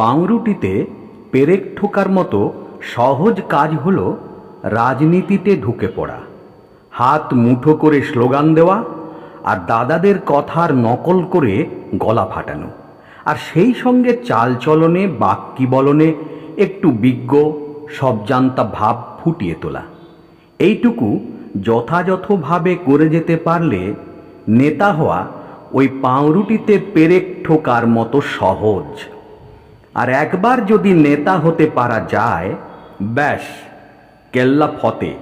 পাউরুটিতে পেরেক ঠোকার মতো সহজ কাজ হল রাজনীতিতে ঢুকে পড়া। হাত মুঠো করে স্লোগান দেওয়া আর দাদাদের কথার নকল করে গলা ফাটানো। আর সেই সঙ্গে চালচলনে বাক্যি বলনে একটু বিজ্ঞ, সবজান্তা ভাব ফুটিয়ে তোলা। এইটুকু যথাযথভাবে করে যেতে পারলে নেতা হওয়া ওই পাউরুটিতে পেরেক ঠোকার মতো সহজ। আর একবার যদি নেতা হতে পারা যায়, ব্যাস, কেল্লা ফতে।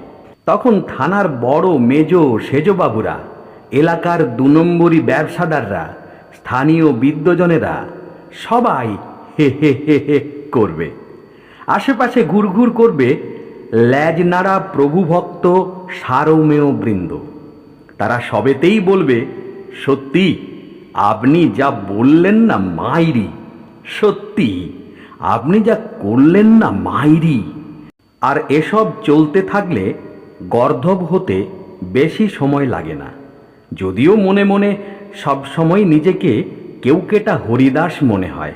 তখন থানার বড় মেজ সেজবাবুরা, এলাকার দু নম্বরী ব্যবসাদাররা, স্থানীয় বিদ্যজনেরা সবাই হে হে হে হে করবে। আশেপাশে ঘুরঘুর করবে ল্যাজ নাড়া প্রভুভক্ত সারমেয় বৃন্দ। তারা সবেতেই বলবে, সত্যি, আপনি যা বললেন না, মাইরি। সত্যি, আপনি যা করলেন না মাইরি। আর এসব চলতে থাকলে গর্ধব হতে বেশি সময় লাগে না। যদিও মনে মনে সব সময় নিজেকে কেউ কেটা হরিদাস মনে হয়।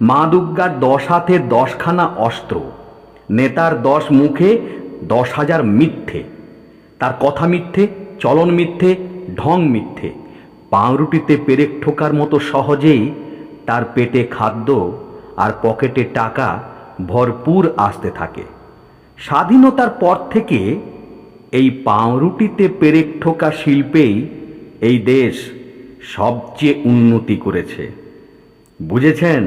মা দুর্গার দশ হাতে দশখানা অস্ত্র, নেতার দশ মুখে দশ হাজার মিথ্যে, তার কথা মিথ্যে, চলন মিথ্যে, ঢং মিথ্যে, পাউরুটিতে পেরেক ঠোকার মতো সহজেই তার পেটে খাদ্য আর পকেটে টাকা ভরপুর আসতে থাকে। স্বাধীনতার পর থেকে এই পাউরুটিতে পেরেক ঠোকা শিল্পেই এই দেশ সবচেয়ে উন্নতি করেছে। বুঝেছেন?